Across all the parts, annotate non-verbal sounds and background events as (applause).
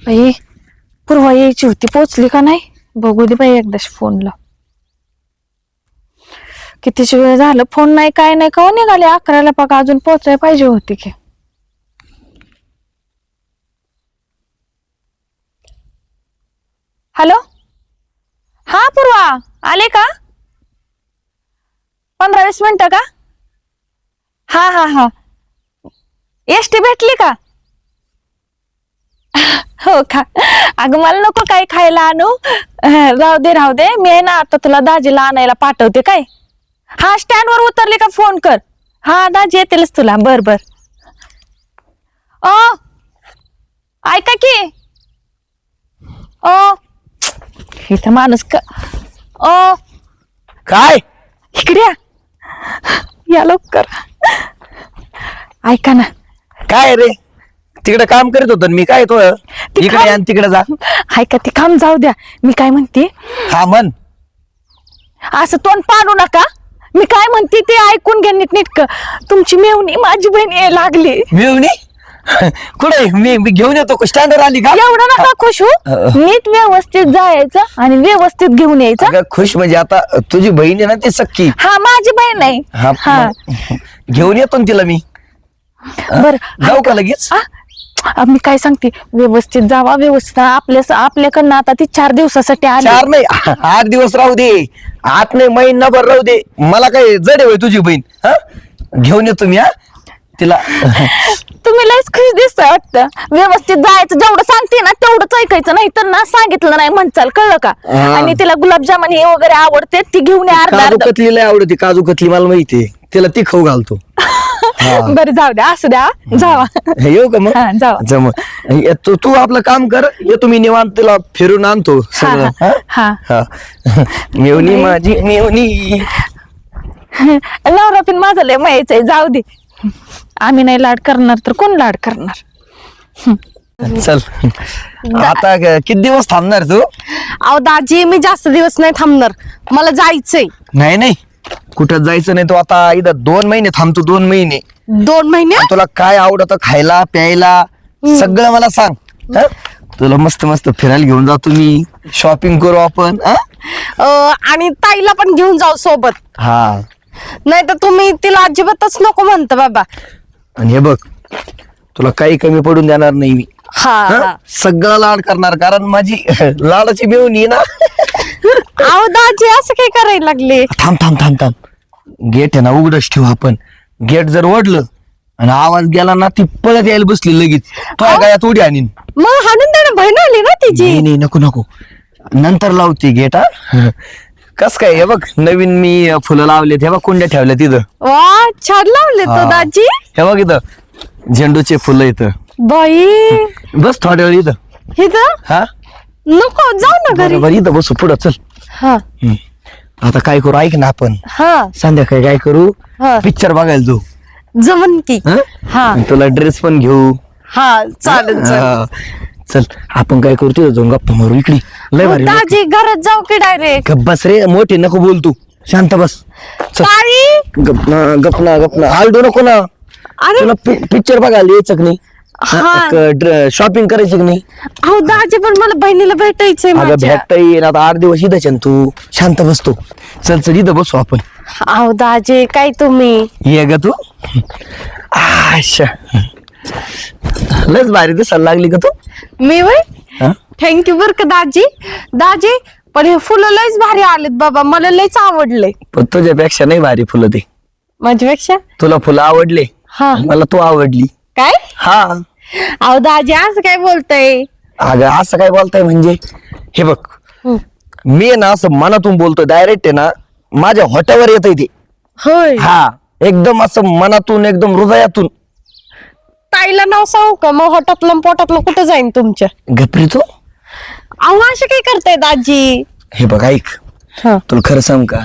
बाई पूर्वा यायची होती पोचली का नाही? बघू दे बाई एकदाच फोनला कितीच वेळ झालं? फोन नाही काय नाही का निघाले? अकराला पाका अजून पोचाय पाहिजे होती की. हॅलो? हा पूर्वा आले का? पंधरा वीस मिनिटं का? हा हा हा. एस टी भेटली का? (laughs) हो का? अगं मला नको काही खायला आणू. राहू दे राहू दे. मी आहे ना आता तुला दाजीला आणायला पाठवते काय? हा स्टँड वर उतरले का फोन कर. हा दाजी येतीलच तुला. बर बर. ओ ऐका की. ओ इथं माणूस का ओ. काय? इकडे या. या लवकर. ऐका ना. काय रे? तिकडे काम करीत होतो मी काय तो? ती इकडे काम- तिकडे जा. ऐका ते काम जाऊ द्या. मी काय म्हणते? हा म्हण. असं तोंड पाडू नका. मी काय म्हणते ते ऐकून घ्या नीट नीटक तुमची मेवणी माझी बहीण यायला लागली. मिळवणी (laughs) कुठे मी मी घेऊन येतो. स्टँडवर आली का? एवढं नका खुश हो. नीट व्यवस्थित जायचं आणि व्यवस्थित घेऊन यायचं. अगं, खुश म्हणजे आता तुझी बहीण आहे ना ती सक्की. हा माझी बहीण आहे. हा हा. मग घेऊन येतो ना तिला मी. बर. जाऊ का लगेच? मी काय सांगते? व्यवस्थित जावा व्यवस्थित. आपल्या आपल्याकडनं आता ती चार दिवसासाठी आली. चार नाही आठ दिवस राहू दे. आठ नाही महिनाभर राहू दे. मला काय जड आहे होय तुझी बहीण हा? घेऊन येतो मी हा? तिला तुम्ही लयच खुश दिसताय वाटतं. व्यवस्थित जायचं जेवढं सांगते ना तेवढंच ऐकायचं नाही. तर ना सांगितलं नाही म्हणचाल कळलं का? हा. आणि तिला गुलाबजामुन हे वगैरे आवडते ती घेऊन या अर्धा काजू अर्धा. कतली लय आवडते काजू कतली मला माहितीये. तिला ती खाऊ घालतो. (laughs) बरं जाऊ द्या असू द्या जावा. येऊ का मग? हा, जाऊ. जम तू तू आपलं काम कर येतो मी निवांत तिला फिरून आणतो सगळं. हा, हा? हा. हा. मेवणी माझी मेवणी. (laughs) नवरा पण माझं लय माहिती आहे जाऊ दे. आम्ही नाही लाड करणार तर कोण लाड करणार? चल. आता क- किती दिवस थांबणार तू? अहो दाजी मी जास्त दिवस नाही थांबणार. मला जायचंय. नाही नाही. कुठं जायचं नाही तू आता इथं दोन महिने थांबतो दोन महिने. दोन महिने? तुला काय आवडत खायला प्यायला? सगळं मला सांग हा? तुला मस्त मस्त फिरायला घेऊन जातो मी शॉपिंग करू आपण हा? अं, आणि ताईला पण घेऊन जाऊ सोबत. हा. नाही तर तुम्ही तिला अजिबातच नको म्हणता बाबा. आणि हे बघ तुला काही कमी पडून देणार नाही मी. हा हा? हा. सगळं लाड करणार कारण माझी (laughs) लाडाची मिळून ना. अहो दाजी असं काय करायला लागले? थांब थांब थांब थांब. गेट आहे ना उघडच ठेवू आपण. गेट जर ओढलं आणि आवाज गेला ना ती पळत यायला बसली लगेच. तुझ्या गायात उडी आणीन. मग हाणून देणं बहीण आली ना तिची? नाही नाही नको नको. नंतर लावते गेट हा. कस काय हे बघ नवीन मी फुलं लावलेत हे बघ कुंड्या ठेवल्या तिथं वा छान लावले हा. तो दाजी. हे बघ इथं झेंडूचे फुलं इथं. बाई. बस थोड्या वेळ इथं. इथं? हा? नको जाऊ ना घरी. बरोबर इथं बसू पुढं चल. हा. हम्म. आता काय करू? ऐक ना आपण. हा. संध्याकाळी काय करू? हा. पिक्चर बघायला जाऊ. जमन की. हं? हा. आणि तुला ड्रेस पण घेऊ. हा चालेल चालेल. हा. चल आपण काय करू? तिथं जाऊन गप्पा मारू इकडे. लय भारी लोक. दाजी घरात जाऊ की डायरेक्ट गप्प बस रे मोठे नको बोल तू. शांत बस. चल. ताई? गपना गपना गपना आलडो नको ना. अरे. तुला पिक्चर बघायला यायचं की हा. शॉपिंग करायची की नाही? अहो दाजी पण मला बहिणीला भेटायचंय अगं माझ्या. भेटता येईल आता आठ दिवस इथंच आहे ना तू. शांत बसतो. चल चल इथं बसू आपण. अहो दाजी काय तुम्ही? ये ग तू. आशा. लयच भारी दिसायला लागली का तू. मी वय? हा? थँक्यू बर का दाजी? दाजी पण हे फुलं लयच भारी आलेत बाबा. मला लयच आवडले. पण तुझ्यापेक्षा नाही भारी फुलं ते. माझ्यापेक्षा? तुला फुलं आवडले? हा. मला तू आवडली. काय? हा. अहो दाजी असं काय बोलताय? अगं असं काय बोलताय म्हणजे? हे बघ हं. मी आहे ना असं मनातून बोलतोय डायरेक्ट आहे ना माझ्या होट्यावर येत ते. होय. हा एकदम असं मनातून एकदम हृदयातून. ताईला नाव सांगू का? मग होटातलं पोटातलं कुठं जाईन तुमच्या? घपरी तू? अहो असं काय करताय दाजी? हे बघ ऐक. हा. तुला खरं सांग का?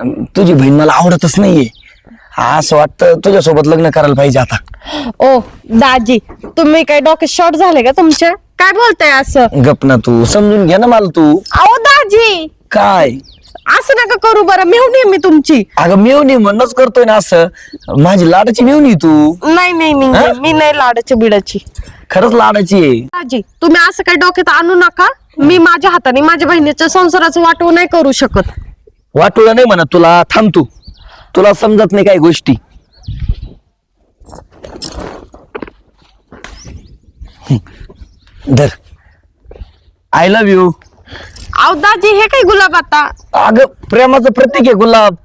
अं, तुझी बहीण मला आवडतच नाहीये. असं वाटतं तुझ्यासोबत लग्न करायला पाहिजे आता. ओ दाजी तुम्ही काय डोके शॉर्ट झाले का तुमच्या काय बोलताय असं? गप ना तू समजून घे ना मला तू. अहो दाजी! काय? असं नका करू बरं मेवणी मी तुमची. अगं मेवणी म्हणूनच करतोय ना असं. माझी लाडाची मेवणी तू. नाही नाही नाही, हा? नाही मी नाही लाडाची बिडाची. खरंच लाडाची आहे. आजी तुम्ही असं काही डोक्यात आणू नका. मी माझ्या हाताने माझ्या बहिणीच्या संसाराचं वाटव नाही करू शकत. वाटोळं नाही म्हणत तुला थांब तू. तुला समजत नाही काही गोष्टी. धर. आय लव्ह यू अहो दाजी हे काय गुलाब आता? अगं प्रेमाचं प्रतीक आहे गुलाब.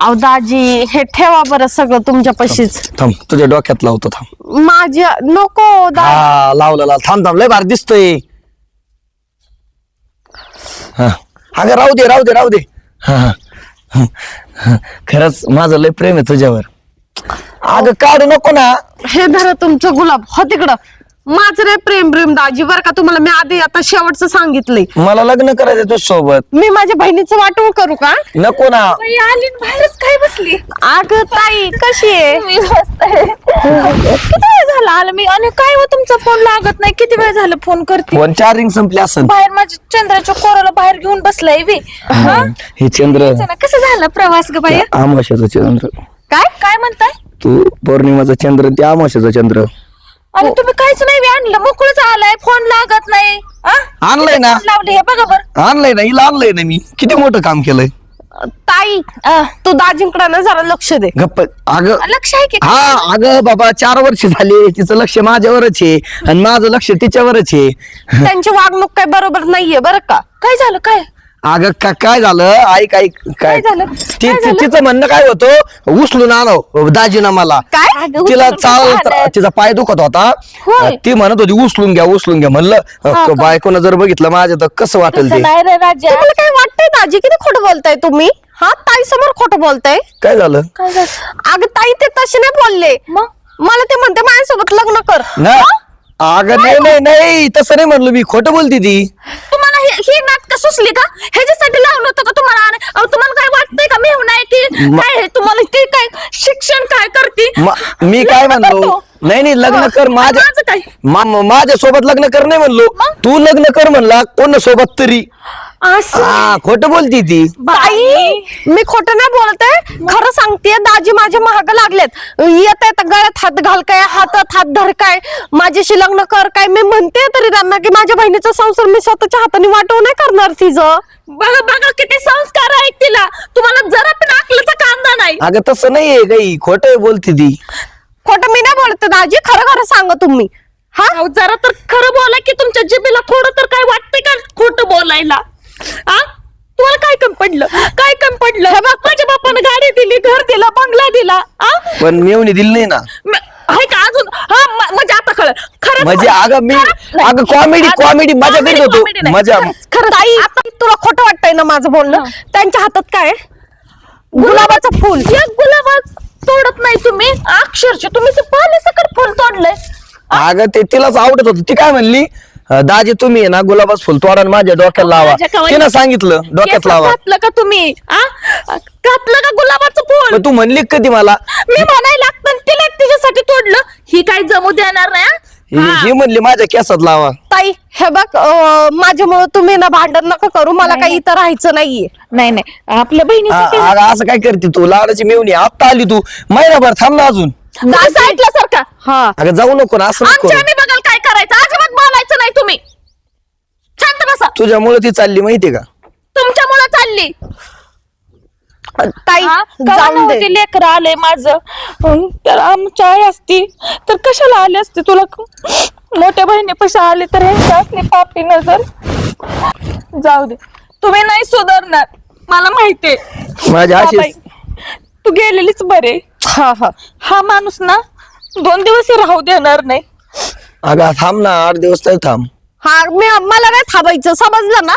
अहो दाजी हे ठेवा बरं सगळं तुमच्या पशीच. थांब तुझ्या डोक्यात लावतो थांब. माझ्या नको दा हा लावलं लाव थांब थांब लय भारी दिसतोय. हा. अगं राहू दे राहू दे राहू दे. हा, हा. खरंच माझं लय प्रेम आहे तुझ्यावर. अगं काढू नको ना. हे धरा तुमचं गुलाब. हो तिकडं. माझं रे प्रेम प्रेम दाजी. बरं का तुम्हाला मी आधी आता शेवटचं सांगितलंय. मला लग्न करायचं तुझ सोबत मी माझ्या बहिणीचं वाटव करू का? नको ना. बाई आली न बाहेरच. काय बसली? अग ताई कशी आहे? मी मस्त आहे. किती वेळ झाला आलं मी. आणि काय हो तुमचा फोन लागत नाही? किती वेळ झालं फोन करते? फोन चार्जिंग संपली असन. बाहेर माझ्या चंद्राच्या कोराला बाहेर घेऊन बसलाय वे हे चंद्र. कसं झालं प्रवास ग बाई आमाशाचा चंद्र. काय? काय म्हणताय? तू पौर्णिमाचा चंद्र ते आमाशाचा चंद्र. आणि तुम्ही काहीच नाही बी आणलं. मोकळच आलाय. फोन लागत नाही? आणलंय ना. फोन लावले हे बघा बर. आणलंय ना हिला आणलंय ना मी. किती मोठं काम केलंय? ताई तू दाजींकडे ना जरा लक्ष दे. गप्प अगं लक्ष आहे की? हा अगं बाबा चार वर्ष झाले तिचं लक्ष माझ्यावरच आहे आणि माझं लक्ष तिच्यावरच आहे. त्यांची वागणूक काय बरोबर नाहीये बरं का? काय झालं? काय? अगं का काय झालं? ऐक ऐक काय? काय झालं? ती- काय ती- झालं? तिचं म्हणणं काय होतं? उचलून आणव दाजीनं मला. काय? अगं, तिला उचलून चाल? तिचा पाय दुखत होता. होय. ती म्हणत होती उचलून घ्या उचलून घ्या. म्हणलं बायकोनं जर बघितलं माझ्या तर कसं वाटेल तसं ते? नाही रे राजा. तुम्हाला काय वाटतंय दाजी किती खोटं बोलताय तुम्ही? हा ताई समोर खोटं बोलताय. काय झालं? काय झालं? अगं ताई ते तसे नाही बोलले. मग? मला ते म्हणते माझ्यासोबत लग्न कर. ना? अगं नाही नाही नाही तसं नाही म्हणलो मी. खोटं बोलती ती. हे नाटक सुचली का? ह्याच्यासाठी लावलं होतं का तुम्हाला? तुम्हाला काय वाटतंय का? मी नाही की काय हे तुम्हाला ती काय शिक्षण काय करते? म- काय म्हणलो? नाही नाही लग्न कर माझ्या माझ्या सोबत लग्न कर नाही म्हणलो. तू लग्न कर म्हणला कोण सोबत तरी. हा खोटं बोलती ती. ताई मी खोटं नाही बोलते खरं सांगते दाजी माझ्या महाग लागलेत. येत येत गळ्यात हात घाल काय हातात हात धर काय माझ्याशी लग्न कर काय मी म्हणते तरी त्यांना की माझ्या बहिणीचा संसार मी स्वतःच्या हाताने वाटव नाही करणार तिचं. बघा बघा किती संस्कार आहेत तिला. तुम्हाला जरा पण अकलीचा कांदा नाही. अगं तसं नाहीये काही. खोटं बोलती ती. खोटं मी नाही बोलते दाजी. खरं खरं सांगा तुम्ही. हा? जरा तर खरं बोला की तुमच्या जिभेला थोडं तर काय वाटतंय का खोटं बोलायला आ तुम्हाला काय कम पडलं काय कम पडलं हे बघ माझ्या बापानं गाडी दिली घर दिलं बंगला दिला आ पण मेवणी दिली नाही ना. म- आहे का अजून? हा म- म्हणजे आता कळ खरं म्हणजे अगं मी अगं कॉमेडी कॉमेडी मजा करीत होतो. मजा खरं ताई आता तुला खोटं वाटतंय ना माझं बोलणं? त्यांच्या हातात काय? आहे? गुलाबाचं फुल. एक गुलाबात तोडत नाही तुम्ही. अक्षरशः तुम्ही ते पाले सकट फुल तोडलंय. अगं ते तिलाच आवडत होत. ती काय म्हणली? दाजी तुम्ही आहे ना गुलाबाच फुल तोडा आणि माझ्या डोक्यात लावा. माझ्या तिनं सांगितलं डोक्यात लावा. का तुम्ही? आ? घातलं का गुलाबाचं फुल? मग तू म्हणली कधी मला? मी म्हणायला लागतं आणि तिला तिच्यासाठी तोडलं. ही काय जमू देणार नाही हा? ही ही म्हणली माझ्या केसात लावा. ताई हे बघ अं, माझ्यामुळं तुम्ही ना भांडण नका करू. मला काही इथं राहायचं नाहीये. नाही नाही. आपल्या बहिणीसाठी अगं असं काय करते तू? लाडाची मेवणी आता आली तू. महिनाभर थांब ना अजून. सांगितलं सारखा हा. अगं जाऊ नको ना असं नको. आमच्या. आम्ही काय करायचं अजिबात बोलायचं नाही तुम्ही शांत बसा तुझ्यामुळे ती चालली माहितीये का? तुमच्यामुळे चालली. ताई जाऊन दे. लेकर आलंय माझं? हं, तर आमची आई असती. तर कशाला आली असती? तुला क- मोठ्या बहिणीपाशी आली तर ह्यांची असली पापी नजर. जाऊ दे. तुम्ही नाही सुधारणार. मला माहितीये. माझ्या अशीच तू गेलेलीच बरे हा हा. हा माणूस ना दोन दिवस राहू देणार नाही. अगं थांब ना. आठ दिवस तरी थांब. हा मी मला नाही थांबायचं समजलं ना?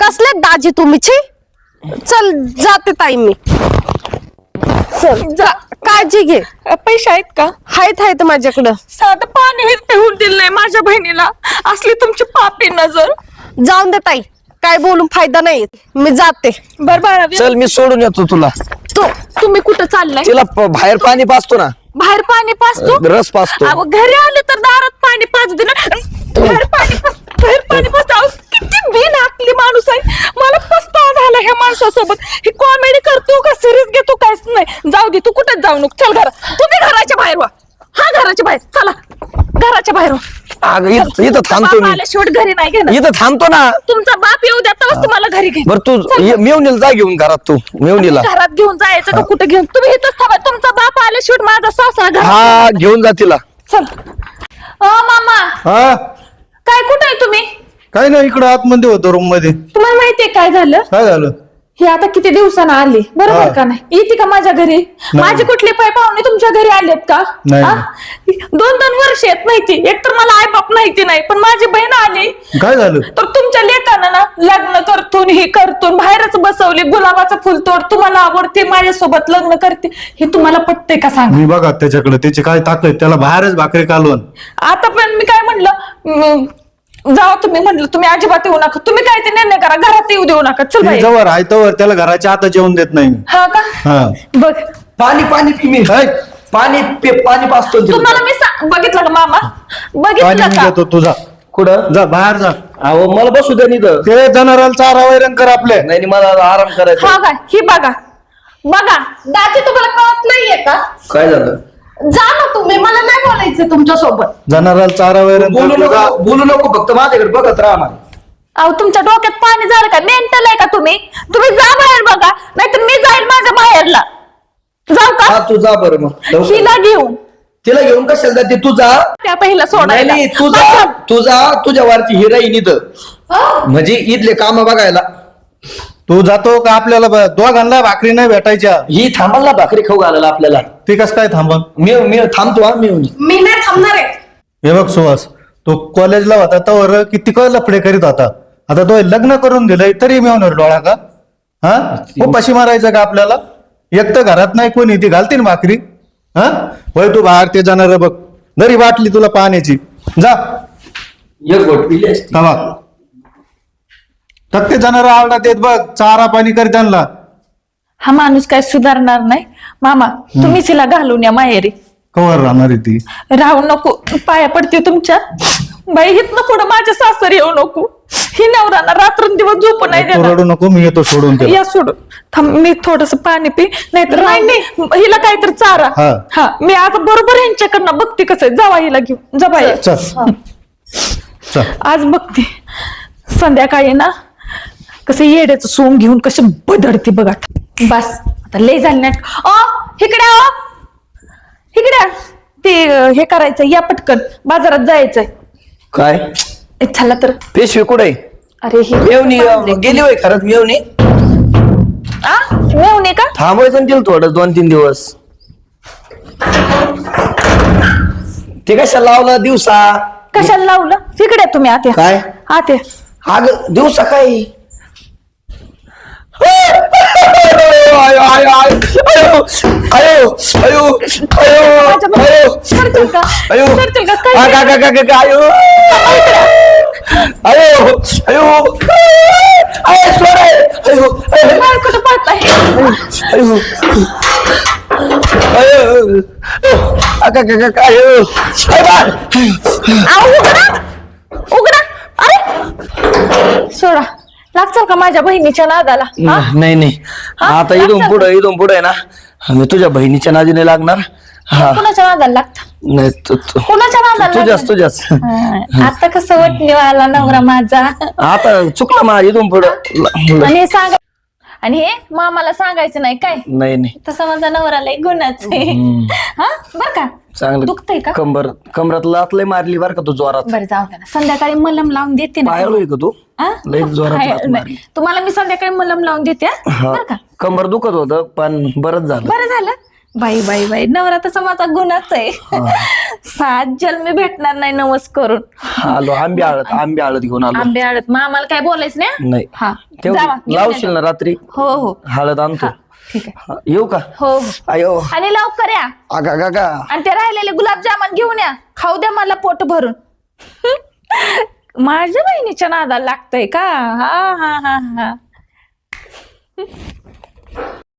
कसले दाजी तुम्ही छी? चल जाते ताई मी. चल जा. काळजी घे. पैसे आहेत का? हायत हायत माझ्याकडं. साधं पाणी हे पिऊन दिलं नाही माझ्या बहिणीला. असली तुमची पापी नजर. जाऊन दे ताई. काय बोलून फायदा नाही मी जाते. बर बाळा चल मी सोडून येतो तुला. तू तुम्ही कुठं चाललाय? तिला प- बाहेर पाणी पाचतो ना. बाहेर पाणी पाचतो रस पाचतो अहो घरी आले तर दारात पाणी पाच दे ना. माणूस आहे. मला पस्तावा झाला ह्या माणसासोबत. ही कॉमेडी करतो का सिरीज घेतो काय नाही. जाऊ दे तू कुठेच जाऊ नको. चल घरात तुम्ही घराच्या बाहेर वा. हा घराच्या बाहेर. चला. घराच्या बाहेर वा. अगं इथं इथं थांबतो बाप मी. घरी नाही घेणार. इथं थांबतो ना. तुमचा बाप येऊ द्या तवच तुम्हाला घरी घे तू चल. जा घेऊन घरात तू. मेवणीला. घरात घेऊन जायचं का कुठे घेऊन? तुम्ही इथंच थांबा. तुमचा बाप आल्या शेवट माझा सासरा घरात घेऊन जा तिला. चल. अ मामा. हा? काय कुठे आहे तुम्ही? काय नाही इकडं आतमध्ये होतो रूममध्ये. तुम्हाला माहितीये काय झालं? काय झालं? हे आता किती दिवसानं आली? बरोबर हा. का नाही? येते का माझ्या घरी? माझे कुठले पाय पाहुणे तुमच्या घरी आलेत का? नाही. हा? दोन दोन वर्ष येत माहिती एक तर मला आई बाप माहिती नाही पण माझी बहीण आली. काय झालं? तर तुमच्या लेकानं ना लग्न करतून हे करतून बाहेरच बसवली गुलाबाचं फुल तोड तुम्हाला आवडते माझ्यासोबत लग्न करते. हे तुम्हाला पटतंय का सांगा? मी बघा त्याच्याकडे त्याची काय ताकद त्याला बाहेरच भाकरी कालवण. आता पण मी काय म्हणलं जावा तुम्ही म्हणलं तुम्ही अजिबात येऊ नका. तुम्ही काय ते निर्णय करा घरात येऊ देऊ नका. चल ती बाई. जवळ आहे तवर त्याला घराच्या आता जेवण देत नाही मी. हा का? हा. बघ. पाणी पाणी पी मी हाय, पाणी पे पाणी पाचतो. तुम्हाला मी सा- बघितलं का मामा? पाणी बघितलं मी का? देतो तुझा. कुठं? जा बाहेर जा. अहो मला बसू द्या इथं ते जनावराला चारा वैरण कर आपले. नाही नाही, मला आराम करायचा हा काय ही बघा. बघा. दाजी तुम्हाला कळत नाहीये का? काय झालं? जा ना तुम्ही मला नाही बोलायचं तुमच्यासोबत जनावराला चारा वैरण बोलू नको बोलू नको फक्त माझ्याकडे बघत राहा अहो तुमच्या डोक्यात पाणी झालं का? मेंटल आहे का तुम्ही? तुम्ही जा बाहेर बघा नाहीतर मी जाईल माझ्या बाहेरला. जाऊ हा का तू जा बरं मग. लवकर. हिला घेऊन. तिला घेऊन कशाला जाते? तू जा. त्या पहिला नाही सोडायला. नाही तू जा. तू जा तुझ्या वारची हिराईन इथं. हो. म्हणजे इथले काम बघायला. तू जातो का आपल्याला दोघांना भाकरी नाही भेटायच्या? ही थांबाल भाकरी खाऊ घालायला आपल्याला. ती कस काय थांबन? मी मी थांबतो हा मी मी नाही थांबणार आहे. हे बघ सुहास तो कॉलेजला होता तवर किती लफडे करीत होता. आता तो लग्न करून दिलंय तरी मिळवणार डोळा का? हा? उपाशी मारायचं का आपल्याला? एक तर घरात नाही कोणी ती घालते ना भाकरी. हा? होय तू बाहेर ते जाणार बघ. जरी वाटली तुला पाण्याची. जा. एक गोट पिली असती. ते जाणार आरडा देत बघ चारा पाणी कर त्यांना. हा माणूस काय सुधारणार नाही. मामा तुम्हीच हिला घालून या माहेरी. कवर राहणार आहे ती. राहू नको पाया पडते तुमच्या. बाई हितनं पुढं माझ्या सासर येऊ नको. ही नवराना रात्रंदिवस झोप नाही तू देणार. रडू नको मी येतो सोडून या सोडून. थांब मी थोडस पाणी पी नाहीतर नाही नाही. हिला काहीतरी चारा. हा. हा मी आता बरोबर ह्यांच्याकडनं बघते कसं आहे. जावा हिला घेऊन. जा बाई चल. चल. आज बघते. संध्याकाळी ना कसं येड्याचं सोंग घेऊन कशी बदडते बघा. बस आता लय झाली नाट अ इकडे अ. इकडे ते हे करायचं या पटकन. बाजारात जायचंय. काय? ए, चला तर. पेशवे कुठे अरे हे मेवणी अं, गेली होय खरंच मेवणी? आ मेवणे का? थांबायचं तिला थोडं दोन तीन दिवस. ते कशाला लावलं दिवसा? कशाला लावलं? इकडे तुम्ही आते काय? आते अग दिवसा काय? सोडा लागचाल का माझ्या बहिणीच्या नादाला? हा? नाही नाही. हा? आता इथून लागतं पुढे इथून पुढे ना मी तुझ्या बहिणीच्या नादीने लागणार. हा. कुणाच्या नादाला लागत? नाही तू- तू- कुणाच्या नादाला तुझ्याच लागतं? तुझ्याच. हा, आता कसं वटणीवाला नवरा माझा. आता चुकलं मा इथून पुढे. आणि सांग आणि हे मामाला सांगायचं नाही काय? नाही नाही. तसं माझा नवरा लय गुणाच आहे. हा? बर का? चांगलं. दुखतंय का? कंबर कमरात लात लय मारली बर का तू जोरात. बरं जाऊ ना. संध्याकाळी मलम लावून देते ना. पाहिलोय का तू? हा? लय जोरात लात. मारली. तुम्हाला मी संध्याकाळी मलम लावून देते हा? हा. बरं का? कंबर दुखत होत पण बरंच झालं. बरं झालं. बाई बाई बाई. नवरा तसा माझा गुन्हाच आहे. सात जन्मी भेटणार नाही नवस करून. आलो आंबे आळत आंबे आळत घेऊन आलो. आंबे हळद मग आम्हाला काय बोलायचं नाही नाही. हा. तेवढी जावा, घेऊन लावशील. ना रात्री? हो हो. हळद आणतो. ठीक आहे. हा, येऊ का? हो हो. अयो. आणि लवकर या. आगा गा गा आणि ते राहिलेले गुलाबजामुन घेऊन या. खाऊ द्या मला पोट भरून. (laughs) माझ्या बहिणीच्या नादाला लागतंय का? हा हा हा हा.